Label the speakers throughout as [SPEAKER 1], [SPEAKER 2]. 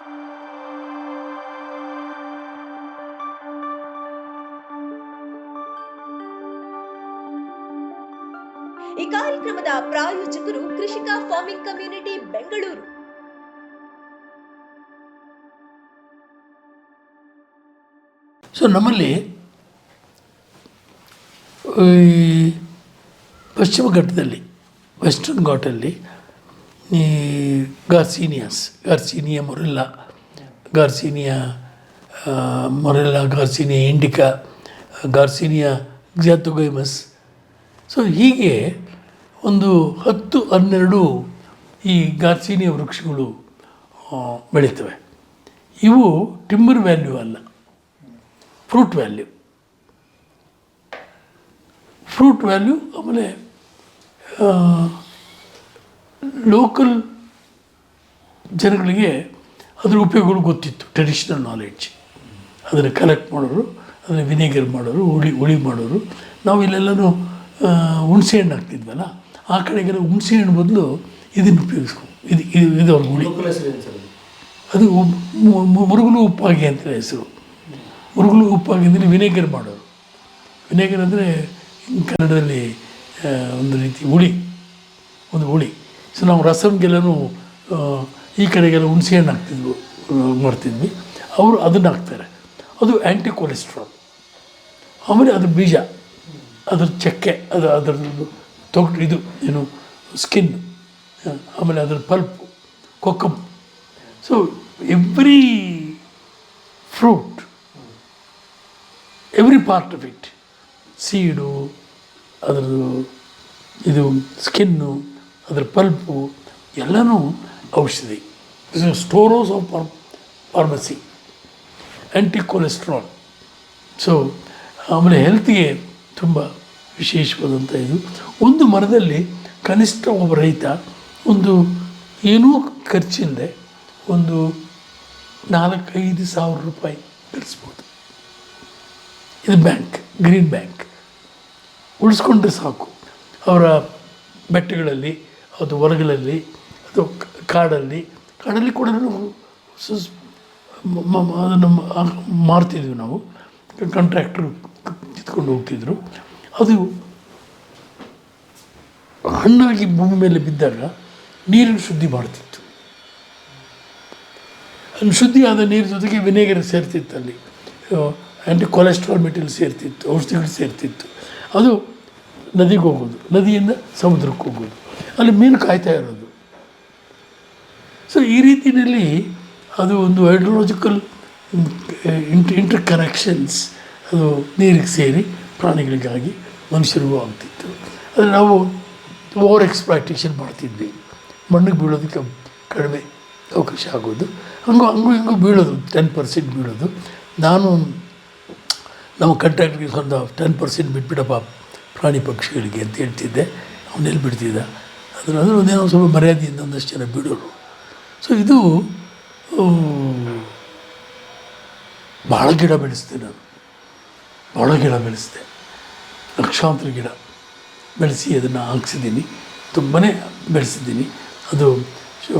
[SPEAKER 1] ಈ ಕಾರ್ಯಕ್ರಮದ ಪ್ರಾಯೋಜಕರು ಕೃಷಿಕ ಫಾರ್ಮಿಂಗ್ ಕಮ್ಯುನಿಟಿ ಬೆಂಗಳೂರು.
[SPEAKER 2] ಸೊ ನಮ್ಮಲ್ಲಿ ಪಶ್ಚಿಮ ಘಟ್ಟದಲ್ಲಿ ವೆಸ್ಟರ್ನ್ ಘಾಟಲ್ಲಿ ಈ ಗಾರ್ಸಿನಿಯಾಸ್ Garcinia ಮೊರೆಲ್ಲ ಗಾರ್ಸಿನಿಯಾ ಆ, ಮೊರೆಲ್ಲ ಗಾರ್ಸಿನಿಯಾ ಇಂಡಿಕಾ ಗಾರ್ಸಿನಿಯಾ ಗ್ಯಾತುಗೈಮಸ್ ಸೊ ಹೀಗೆ ಒಂದು ಹತ್ತು ಹನ್ನೆರಡು ಈ ಗಾರ್ಸಿನಿಯಾ ವೃಕ್ಷಗಳು ಬೆಳೀತವೆ ಇವು ಟಿಂಬರ್ ವ್ಯಾಲ್ಯೂ ಅಲ್ಲ ಫ್ರೂಟ್ ವ್ಯಾಲ್ಯೂ. ಫ್ರೂಟ್ ವ್ಯಾಲ್ಯೂ ಆಮೇಲೆ ಲೋಕಲ್ ಜನಗಳಿಗೆ ಅದರ ಉಪಯೋಗಗಳು ಗೊತ್ತಿತ್ತು ಟ್ರೆಡಿಷ್ನಲ್ ನಾಲೆಡ್ಜ್ ಅದನ್ನು ಕಲೆಕ್ಟ್ ಮಾಡೋರು ಅದನ್ನು ವಿನೆಗರ್ ಮಾಡೋರು ಹುಳಿ ಹುಳಿ ಮಾಡೋರು. ನಾವು ಇಲ್ಲೆಲ್ಲನೂ ಹುಣಸೆ ಹಣ್ಣು ಹಾಕ್ತಿದ್ವಲ್ಲ ಆ ಕಡೆಗೆಲ್ಲ ಹುಣಸೆ ಹಣ್ಣು ಬದಲು ಇದನ್ನು ಉಪಯೋಗಿಸ್ಕೊ ಇದು ಇದು ಇದು ಅವ್ರ ಹುಳಿ.
[SPEAKER 3] ಅದು?
[SPEAKER 2] ಮುರುಗಲು ಉಪ್ಪಾಗಿ ಅಂತ ಹೆಸರು. ಮುರುಗಲು ಉಪ್ಪಾಗಿ ಅಂದರೆ ವಿನೆಗರ್ ಮಾಡೋರು. ವಿನೆಗರ್ ಅಂದರೆ ಕನ್ನಡದಲ್ಲಿ ಒಂದು ರೀತಿ ಹುಳಿ ಒಂದು ಹುಳಿ. ಸೊ ನಾವು ರಸಮ್ಗೆಲ್ಲನೂ ಈ ಕಡೆಗೆಲ್ಲ ಹುಣಸೆ ಹಣ್ಣು ಹಾಕ್ತಿದ್ವು ಮಾಡ್ತಿದ್ವಿ ಅವರು ಅದನ್ನು ಹಾಕ್ತಾರೆ. ಅದು ಆ್ಯಂಟಿ ಕೊಲೆಸ್ಟ್ರಾಲ್ ಆಮೇಲೆ ಅದ್ರ ಬೀಜ, ಅದ್ರ ಚಕ್ಕೆ, ಅದು ಅದರದ್ದು ತೊಗಟು ಇದು, ಏನು ಸ್ಕಿನ್ ಆಮೇಲೆ ಅದರ pulp, kokum. So every fruit every part of it seed ಅದರದ್ದು, ಇದು ಸ್ಕಿನ್ನು ಅದರ ಪಲ್ಪು ಎಲ್ಲನೂ ಔಷಧಿ. Stores of pharmacy anti cholesterol so ಆಮೇಲೆ ಹೆಲ್ತ್ಗೆ ತುಂಬ ವಿಶೇಷವಾದಂಥ ಇದು. ಒಂದು ಮರದಲ್ಲಿ ಕನಿಷ್ಠ ಒಬ್ಬ ರೈತ ಒಂದು ಏನೂ ಖರ್ಚಿಲ್ಲದೆ ಒಂದು ನಾಲ್ಕೈದು ಸಾವಿರ ರೂಪಾಯಿ ಗಳಿಸ್ಬೋದು ಇದು ಬ್ಯಾಂಕ್, ಗ್ರೀನ್ ಬ್ಯಾಂಕ್. ಉಳಿಸ್ಕೊಂಡ್ರೆ ಸಾಕು. ಅವರ ಬೆಟ್ಟಗಳಲ್ಲಿ ಅದು ಹೊಲಗಳಲ್ಲಿ ಅದು ಕಾಡಲ್ಲಿ ಕಾಡಲ್ಲಿ ಕೂಡ ನಾವು ಸುಸ್ ಅದನ್ನು ಮಾರ್ತಿದ್ವಿ ನಾವು. ಕಾಂಟ್ರಾಕ್ಟ್ರು ಕಿತ್ಕೊಂಡು ಹೋಗ್ತಿದ್ರು. ಅದು ಹಣ್ಣಾಗಿ ಭೂಮಿ ಮೇಲೆ ಬಿದ್ದಾಗ ನೀರನ್ನು ಶುದ್ಧಿ ಮಾಡ್ತಿತ್ತು ಶುದ್ಧಿ ಆದ ನೀರು ಜೊತೆಗೆ ವಿನೆಗರ್ ಸೇರ್ತಿತ್ತು ಅಲ್ಲಿ. ಆ್ಯಂಟಿ ಕೊಲೆಸ್ಟ್ರಾಲ್ ಮೆಟೀರಿಯಲ್ ಸೇರ್ತಿತ್ತು, ಔಷಧಿಗಳು ಸೇರ್ತಿತ್ತು. ಅದು ನದಿಗೆ ಹೋಗೋದು, ನದಿಯಿಂದ ಸಮುದ್ರಕ್ಕೆ ಹೋಗೋದು. ಅಲ್ಲಿ ಮೀನು ಕಾಯ್ತಾ ಇರೋದು. ಸೊ ಈ ರೀತಿಯಲ್ಲಿ ಅದು ಒಂದು ಹೈಡ್ರೋಲಾಜಿಕಲ್ ಇಂಟ್ ಇಂಟರ್ ಕನೆಕ್ಷನ್ಸ್ ಅದು ನೀರಿಗೆ ಸೇರಿ ಪ್ರಾಣಿಗಳಿಗಾಗಿ ಮನುಷ್ಯರಿಗೂ ಆಗ್ತಿತ್ತು ಅದು ನಾವು ಓವರ್ ಎಕ್ಸ್ಪ್ಲಾಯ್ಟೇಷನ್ ಮಾಡ್ತಿದ್ವಿ. ಮಣ್ಣಿಗೆ ಬೀಳೋದಕ್ಕೆ ಕಡಿಮೆ ಅವಕಾಶ ಆಗೋದು. ಹಂಗೂ ಹಂಗೂ, ಹಿಂಗೂ ಬೀಳೋದು ಟೆನ್ ಪರ್ಸೆಂಟ್ ಬೀಳೋದು. ನಾನು ನಮ್ಮ ಕಂಟ್ಯಾಕ್ಟ್ಗೆ ಒಂದು ಟೆನ್ ಪರ್ಸೆಂಟ್ ಬಿಟ್ಬಿಡಪ್ಪ ಪ್ರಾಣಿ ಪಕ್ಷಿಗಳಿಗೆ ಅಂತ ಹೇಳ್ತಿದ್ದೆ. ಅವನ್ನೆಲ್ಲಿ ಬಿಡ್ತಿದ್ದ? ಅದನ್ನು ಒಂದೇನೋ ಸ್ವಲ್ಪ ಮರ್ಯಾದೆಯಿಂದ ಒಂದಷ್ಟು ಜನ ಬಿಡೋರು. ಸೊ ಇದು ಭಾಳ ಗಿಡ ಬೆಳೆಸಿದೆ ನಾನು. ಭಾಳ ಗಿಡ ಬೆಳೆಸಿದೆ. ಲಕ್ಷಾಂತರ ಗಿಡ ಬೆಳೆಸಿ ಅದನ್ನು ಹಾಕ್ಸಿದ್ದೀನಿ. ತುಂಬಾ ಬೆಳೆಸಿದ್ದೀನಿ. ಅದು ಶಿವ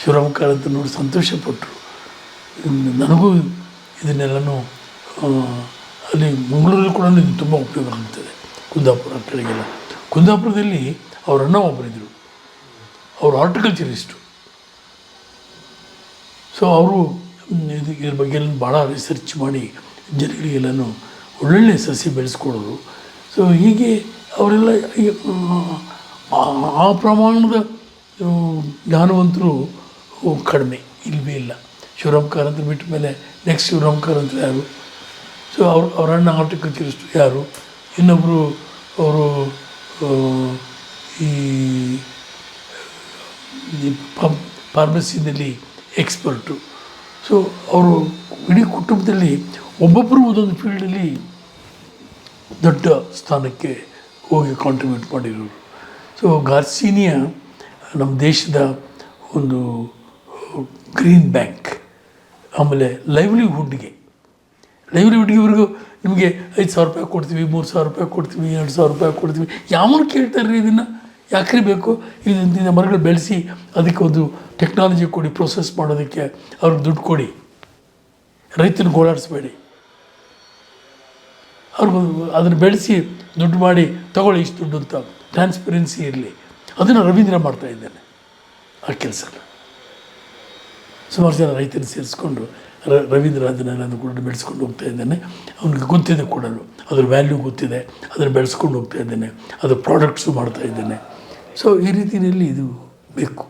[SPEAKER 2] ಶಿವರಾಮಕಾರ ಅಂತ ನೋಡಿ ಸಂತೋಷಪಟ್ಟರು ನನಗೂ ಇದನ್ನೆಲ್ಲನೂ ಅಲ್ಲಿ ಮಂಗಳೂರಲ್ಲಿ ಕೂಡ ಇದು ತುಂಬ ಉಪಯೋಗ ಆಗ್ತದೆ. ಕುಂದಾಪುರ ಕೆಳಗೆಲ್ಲ ಕುಂದಾಪುರದಲ್ಲಿ ಅವ್ರ ಅಣ್ಣ ಒಬ್ಬರಿದ್ದರು ಅವರು ಆರ್ಟಿಕಲ್ಚರಿಸ್ಟು ಸೊ ಅವರು ಇದು ಇದ್ರ ಬಗ್ಗೆ ಎಲ್ಲ ಭಾಳ ರಿಸರ್ಚ್ ಮಾಡಿ ಜನಗಳಿಗೆಲ್ಲನೂ ಒಳ್ಳೊಳ್ಳೆ ಸಸಿ ಬೆಳೆಸ್ಕೊಡೋರು. ಸೊ ಹೀಗೆ ಅವರೆಲ್ಲ ಈಗ, ಆ, ಪ್ರಮಾಣದ ಜ್ಞಾನವಂತರು ಕಡಿಮೆ ಇಲ್ಲವೇ ಇಲ್ಲ. ಶಿವರಾಮ್ ಕಾರಂತ ಬಿಟ್ಟ ಮೇಲೆ ನೆಕ್ಸ್ಟ್ ಶಿವರಾಮ್ ಕಾರಂತ ಯಾರು? ಸೊ ಅವ್ರು ಅವ್ರ ಅಣ್ಣ ಹಾರ್ಟಿಕಲ್ಚರಿಸ್ಟ್ ಯಾರು? ಇನ್ನೊಬ್ಬರು ಅವರು ಈ ಈ ಫಾರ್ಮ್ ಫಾರ್ಮಸಿನಲ್ಲಿ ಎಕ್ಸ್ಪರ್ಟು ಸೊ ಅವರು ಇಡೀ ಕುಟುಂಬದಲ್ಲಿ ಒಬ್ಬೊಬ್ಬರು ಒಂದೊಂದು ಫೀಲ್ಡಲ್ಲಿ ದೊಡ್ಡ ಸ್ಥಾನಕ್ಕೆ ಹೋಗಿ ಕಾಂಟ್ರಿಬ್ಯೂಟ್ ಮಾಡಿರೋರು. ಸೊ ಗಾರ್ಸಿನಿಯಾ ನಮ್ಮ ದೇಶದ ಒಂದು ಗ್ರೀನ್ ಬ್ಯಾಂಕ್ ಆಮೇಲೆ ಲೈವ್ಲಿಹುಡ್ಗೆ ಲೈವ್ಲಿಹುಡ್ಗೆ ಇವ್ರಿಗೂ ನಿಮಗೆ ಐದು ಸಾವಿರ ರೂಪಾಯಿ ಕೊಡ್ತೀವಿ, ಮೂರು ಸಾವಿರ ರೂಪಾಯಿ ಕೊಡ್ತೀವಿ, ಎರಡು ಸಾವಿರ ರೂಪಾಯಿ ಕೊಡ್ತೀವಿ. ಯಾವನು ಕೇಳ್ತಾರೆ ಇದನ್ನು? ಯಾಕ್ರಿ ಬೇಕು? ಇದರಿಂದ ಮರಗಳು ಬೆಳೆಸಿ ಅದಕ್ಕೆ ಒಂದು ಟೆಕ್ನಾಲಜಿ ಕೊಡಿ ಪ್ರೊಸೆಸ್ ಮಾಡೋದಕ್ಕೆ ಅವ್ರಿಗೆ ದುಡ್ಡು ಕೊಡಿ. ರೈತನ ಗೋಳಾಡಿಸ್ಬೇಡಿ ಅವ್ರಿಗೆ ಅದನ್ನು ಬೆಳೆಸಿ ದುಡ್ಡು ಮಾಡಿ ತಗೊಳ್ಳಿ ಇಷ್ಟು ದುಡ್ಡು ಅಂತ ಟ್ರಾನ್ಸ್ಪರೆನ್ಸಿ ಇರಲಿ. ಅದನ್ನು ರವೀಂದ್ರ ಮಾಡ್ತಾ ಇದ್ದಾನೆ ಆ ಕೆಲಸ ಸುಮಾರು ಜನ ರೈತರು ಸೇರಿಸ್ಕೊಂಡು ರ- ರವೀಂದ್ರ ಅದನ್ನೆಲ್ಲ ಕೂಡ ಬೆಳೆಸ್ಕೊಂಡು ಹೋಗ್ತಾ ಇದ್ದೇನೆ. ಅವನಿಗೆ ಗೊತ್ತಿದೆ ಕೊಡಲು. ಅದ್ರ ವ್ಯಾಲ್ಯೂ ಗೊತ್ತಿದೆ. ಅದನ್ನು ಬೆಳೆಸ್ಕೊಂಡು ಹೋಗ್ತಾ ಇದ್ದೇನೆ. ಅದ್ರ ಪ್ರಾಡಕ್ಟ್ಸು ಮಾಡ್ತಾ ಇದ್ದಾನೆ. ಸೊ ಈ ರೀತಿಯಲ್ಲಿ ಇದು ಬೇಕು.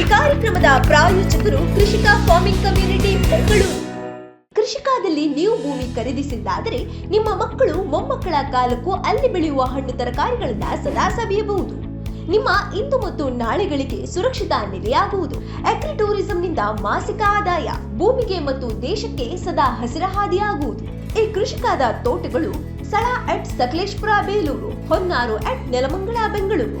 [SPEAKER 1] ಈ ಕಾರ್ಯಕ್ರಮದ ಪ್ರಾಯೋಜಕರು ಕೃಷಿಕ ಫಾರ್ಮಿಂಗ್ ಕಮ್ಯುನಿಟಿ ಕೃಷಿಕಾದಲ್ಲಿ ನೀವು ಭೂಮಿ ಖರೀದಿಸಿದ್ದಾದರೆ ನಿಮ್ಮ ಮಕ್ಕಳು ಮೊಮ್ಮಕ್ಕಳ ಕಾಲಕ್ಕೂ ಅಲ್ಲಿ ಬೆಳೆಯುವ ಹಣ್ಣು ತರಕಾರಿಗಳನ್ನ ಸದಾ ಸವಿಯಬಹುದು. ನಿಮ್ಮ ಇಂದು ಮತ್ತು ನಾಳೆಗಳಿಗೆ ಸುರಕ್ಷಿತ ನೆಲೆಯಾಗುವುದು. ಅಗ್ರಿ ಟೂರಿಸಂನಿಂದ ಮಾಸಿಕ ಆದಾಯ, ಭೂಮಿಗೆ ಮತ್ತು ದೇಶಕ್ಕೆ ಸದಾ ಹಸಿರ ಹಾದಿಯಾಗುವುದು ಈ ಕೃಷಿಕಾದ ತೋಟಗಳು ಸ್ಥಳ ಅಟ್ ಸಕಲೇಶ್ಪುರ, ಬೇಲೂರು, ಹೊನ್ನಾರು ಅಟ್ ನೆಲಮಂಗಳ ಬೆಂಗಳೂರು.